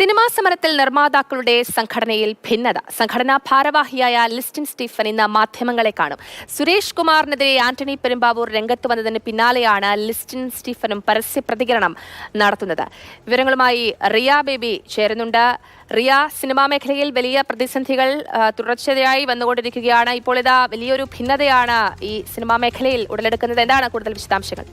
Cinema സമരത്തിൽ നിർമ്മാതാക്കളുടെ സംഘടനയിൽ ഭിന്നത. സംഘടനാ ഭാരവാഹിയായ ലിസ്റ്റിൻ സ്റ്റീഫൻ ഇന്ന് മാധ്യമങ്ങളെ കാണും. സുരേഷ് കുമാറിനെതിരെ ആന്റണി പെരുമ്പാവൂർ രംഗത്ത് വന്നതിന് പിന്നാലെയാണ് ലിസ്റ്റിൻ സ്റ്റീഫനും പരസ്യ പ്രതികരണം നടത്തുന്നത്. വിവരങ്ങളുമായി റിയ ബേബി ചേരുന്നുണ്ട്. റിയ സിനിമാ മേഖലയിൽ വലിയ പ്രതിസന്ധികൾ തുടർച്ചയായി വന്നുകൊണ്ടിരിക്കുകയാണ്. ഇപ്പോൾ ഇതാ വലിയൊരു ഭിന്നതയാണ് ഈ സിനിമാ മേഖലയിൽ ഉടലെടുക്കുന്നത്. എന്താണ് കൂടുതൽ വിശദാംശങ്ങൾ?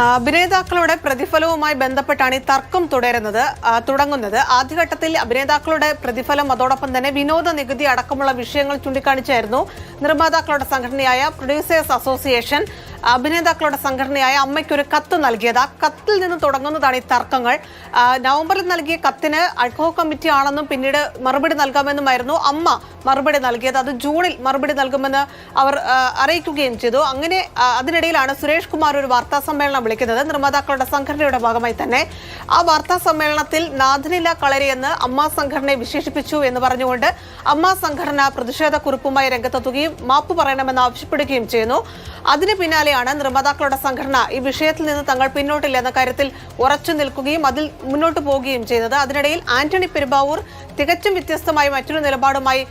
അഭിനേതാക്കളുടെ പ്രതിഫലവുമായി ബന്ധപ്പെട്ടാണ് ഈ തർക്കം തുടരുന്നത് തുടങ്ങുന്നത്. ആദ്യഘട്ടത്തിൽ അഭിനേതാക്കളുടെ പ്രതിഫലം അതോടൊപ്പം തന്നെ വിനോദ നികുതി അടക്കമുള്ള വിഷയങ്ങൾ ചൂണ്ടിക്കാണിച്ചായിരുന്നു നിർമ്മാതാക്കളുടെ സംഘടനയായ പ്രൊഡ്യൂസേഴ്സ് അസോസിയേഷൻ അഭിനേതാക്കളുടെ സംഘടനയായ അമ്മയ്ക്കൊരു കത്ത് നൽകിയത്. ആ കത്തിൽ നിന്ന് തുടങ്ങുന്നതാണ് ഈ തർക്കങ്ങൾ. നവംബറിൽ നൽകിയ കത്തിന് അഡ്ഹോ കമ്മിറ്റി ആണെന്നും പിന്നീട് മറുപടി നൽകാമെന്നുമായിരുന്നു അമ്മ മറുപടി നൽകിയത്. അത് ജൂണിൽ മറുപടി നൽകുമെന്ന് അവർ അറിയിക്കുകയും ചെയ്തു. അങ്ങനെ അതിനിടയിലാണ് സുരേഷ് കുമാർ ഒരു വാർത്താ സമ്മേളനം വിളിക്കുന്നത്. നിർമ്മാതാക്കളുടെ സംഘടനയുടെ ഭാഗമായി തന്നെ. ആ വാർത്താ സമ്മേളനത്തിൽ നാഥനില കളരി എന്ന് അമ്മ സംഘടനയെ വിശേഷിപ്പിച്ചു എന്ന് പറഞ്ഞുകൊണ്ട് അമ്മ സംഘടന പ്രതിഷേധ കുറിപ്പുമായി രംഗത്തെത്തുകയും മാപ്പ് പറയണമെന്ന് ആവശ്യപ്പെടുകയും ചെയ്യുന്നു. അതിന് പിന്നാലെയാണ് നിർമ്മാതാക്കളുടെ സംഘടന ഈ വിഷയത്തിൽ നിന്ന് തങ്ങൾ പിന്നോട്ടില്ല എന്ന കാര്യത്തിൽ ഉറച്ചു നിൽക്കുകയും അതിൽ മുന്നോട്ട് പോവുകയും ചെയ്തത് അതിനിടയിൽ ആന്റണി പെരുമ്പാവൂർ തികച്ചും വ്യത്യസ്തമായി മറ്റൊരു നിലപാടുമായി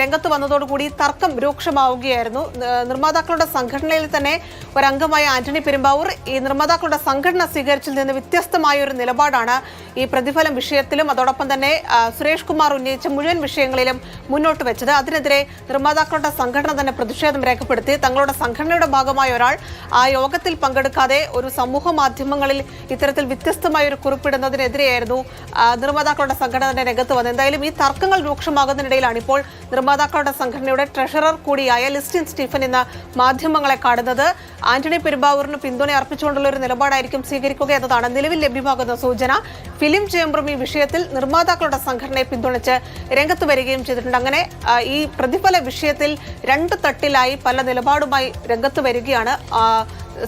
രംഗത്ത് വന്നതോടുകൂടി തർക്കം രൂക്ഷമാവുകയായിരുന്നു. നിർമ്മാതാക്കളുടെ സംഘടനയിൽ തന്നെ ഒരംഗമായ ആന്റണി പെരുമ്പാവൂർ. ഈ നിർമ്മാതാക്കളുടെ സംഘടന സ്വീകരിച്ചതിൽ നിന്ന് വ്യത്യസ്തമായ ഒരു നിലപാടാണ് ഈ പ്രതിഫലം വിഷയത്തിലും അതോടൊപ്പം തന്നെ സുരേഷ് കുമാർ ഉന്നയിച്ച മുഴുവൻ വിഷയങ്ങളിലും മുന്നോട്ട് വെച്ചത്. അതിനെതിരെ നിർമ്മാതാക്കളുടെ സംഘടന തന്നെ പ്രതിഷേധം രേഖപ്പെടുത്തി. തങ്ങളുടെ സംഘടനയുടെ ഭാഗമായ ഒരാൾ ആ യോഗത്തിൽ പങ്കെടുക്കാതെ ഒരു സമൂഹ മാധ്യമങ്ങളിൽ ഇത്തരത്തിൽ വ്യത്യസ്തമായ ഒരു കുറിപ്പിടുന്നതിനെതിരെയായിരുന്നു നിർമ്മാതാക്കളുടെ സംഘടന രംഗത്ത് വന്നത്. എന്തായാലും ഈ തർക്കങ്ങൾ രൂക്ഷമാകുന്നതിനിടയിലാണ് ഇപ്പോൾ നിർമ്മാതാക്കളുടെ സംഘടനയുടെ ട്രഷറർ കൂടിയായ ലിസ്റ്റിൻ സ്റ്റീഫൻ എന്ന മാധ്യമങ്ങളെ കാണുന്നത്. ആന്റണി പെരുമ്പാവൂരിന് പിന്തുണ അർപ്പിച്ചുകൊണ്ടുള്ള ഒരു നിലപാടായിരിക്കും സ്വീകരിക്കുക എന്നതാണ് നിലവിൽ ലഭ്യമാകുന്ന സൂചന. ഫിലിം ചേംബറും ഈ വിഷയത്തിൽ നിർമ്മാതാക്കളുടെ സംഘടനയെ പിന്തുണച്ച് രംഗത്ത് വരികയും ചെയ്തിട്ടുണ്ട്. അങ്ങനെ ഈ പ്രതിഫല വിഷയത്തിൽ രണ്ട് തട്ടിലായി പല നിലപാടുമായി രംഗത്ത് വരികയാണ്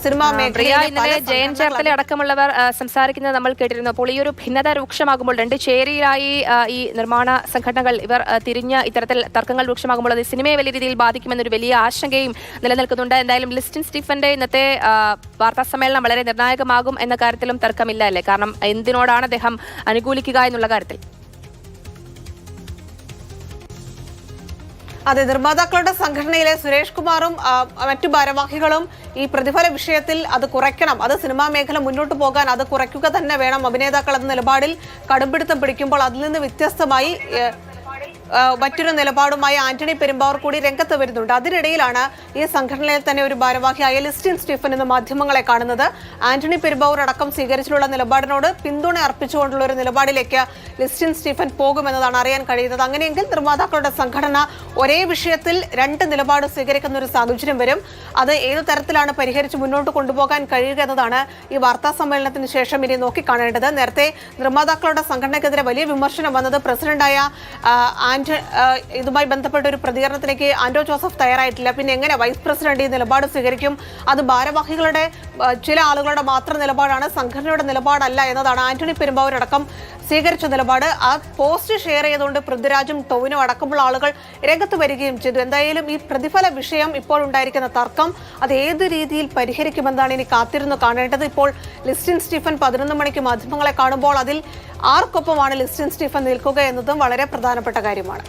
സിനിമാ മേഖലയിലെ ജയൻ ചേർത്തല അടക്കമുള്ളവർ സംസാരിക്കുന്നത് നമ്മൾ കേട്ടിരുന്നു. അപ്പോൾ ഈ ഒരു ഭിന്നത രൂക്ഷമാകുമ്പോൾ രണ്ട് ചേരിയിലായി ഈ നിർമ്മാണ സംഘടനകൾ ഇവർ തിരിഞ്ഞ് ഇത്തരത്തിൽ തർക്കങ്ങൾ രൂക്ഷമാകുമ്പോൾ അത് സിനിമയെ വലിയ രീതിയിൽ ബാധിക്കുമെന്നൊരു വലിയ ആശങ്കയും നിലനിൽക്കുന്നുണ്ട്. എന്തായാലും ലിസ്റ്റിൻ സ്റ്റീഫന്റെ ഇന്നത്തെ വാർത്താ സമ്മേളനം വളരെ നിർണായകമാകും എന്ന കാര്യത്തിലും തർക്കമില്ല അല്ലേ? കാരണം എന്തിനോടാണ് അദ്ദേഹം അനുകൂലിക്കുക എന്നുള്ള കാര്യത്തിൽ? അതെ നിർമ്മാതാക്കളുടെ സംഘടനയിലെ സുരേഷ് കുമാറും മറ്റു ഭാരവാഹികളും ഈ പ്രതിഫല വിഷയത്തിൽ അത് കുറയ്ക്കണം. അത് സിനിമാ മേഖല മുന്നോട്ട് പോകാൻ അത് കുറയ്ക്കുക തന്നെ വേണം. അഭിനേതാക്കൾ എന്ന നിലപാടിൽ കടുംപിടുത്തം പിടിക്കുമ്പോൾ അതിൽ നിന്ന് വ്യത്യസ്തമായി മറ്റൊരു നിലപാടുമായി ആന്റണി പെരുമ്പാവൂർ കൂടി രംഗത്ത് വരുന്നുണ്ട്. അതിനിടയിലാണ് ഈ സംഘടനയിൽ തന്നെ ഒരു ഭാരവാഹിയായ ലിസ്റ്റിൻ സ്റ്റീഫൻ എന്ന മാധ്യമങ്ങളെ കാണുന്നത്. ആന്റണി പെരുമ്പാവൂർ അടക്കം സ്വീകരിച്ചിട്ടുള്ള നിലപാടിനോട് പിന്തുണ അർപ്പിച്ചുകൊണ്ടുള്ള ഒരു നിലപാടിലേക്ക് ലിസ്റ്റിൻ സ്റ്റീഫൻ പോകുമെന്നതാണ് അറിയാൻ കഴിയുന്നത്. അങ്ങനെയെങ്കിൽ നിർമ്മാതാക്കളുടെ സംഘടന ഒരേ വിഷയത്തിൽ രണ്ട് നിലപാട് സ്വീകരിക്കുന്ന ഒരു സാഹചര്യം വരും. അത് ഏത് തരത്തിലാണ് പരിഹരിച്ച് മുന്നോട്ട് കൊണ്ടുപോകാൻ കഴിയുക എന്നതാണ് ഈ വാർത്താ സമ്മേളനത്തിന് ശേഷം ഇനി നോക്കിക്കാണേണ്ടത്. നേരത്തെ നിർമ്മാതാക്കളുടെ സംഘടനയ്ക്കെതിരെ വലിയ വിമർശനം വന്നത് പ്രസിഡന്റായ ആ, ഇതുമായി ബന്ധപ്പെട്ട ഒരു പ്രതികരണത്തിലേക്ക് ആന്റോ ജോസഫ് തയ്യാറായിട്ടില്ല. പിന്നെ എങ്ങനെ വൈസ് പ്രസിഡന്റ് ഈ നിലപാട് സ്വീകരിക്കും? അത് ഭാരവാഹികളുടെ ചില ആളുകളുടെ മാത്രം നിലപാടാണ് സംഘടനയുടെ നിലപാടല്ല എന്നതാണ് ആന്റണി പെരുമ്പാവൂരടക്കം സ്വീകരിച്ച നിലപാട്. ആ പോസ്റ്റ് ഷെയർ ചെയ്തുകൊണ്ട് പൃഥ്വിരാജും ടോവിനും അടക്കമുള്ള ആളുകൾ രംഗത്ത് വരികയും ചെയ്തു. എന്തായാലും ഈ പ്രതിഫല വിഷയം ഇപ്പോൾ ഉണ്ടായിരിക്കുന്ന തർക്കം അത് ഏത് രീതിയിൽ പരിഹരിക്കുമെന്നാണ് ഇനി കാത്തിരുന്ന് കാണേണ്ടത്. ഇപ്പോൾ ലിസ്റ്റിൻ സ്റ്റീഫൻ പതിനൊന്ന് മണിക്ക് മാധ്യമങ്ങളെ കാണുമ്പോൾ അതിൽ ആർക്കൊപ്പമാണ് ലിസ്റ്റിൻ സ്റ്റീഫൻ നിൽക്കുക എന്നതും വളരെ പ്രധാനപ്പെട്ട കാര്യമാണ്.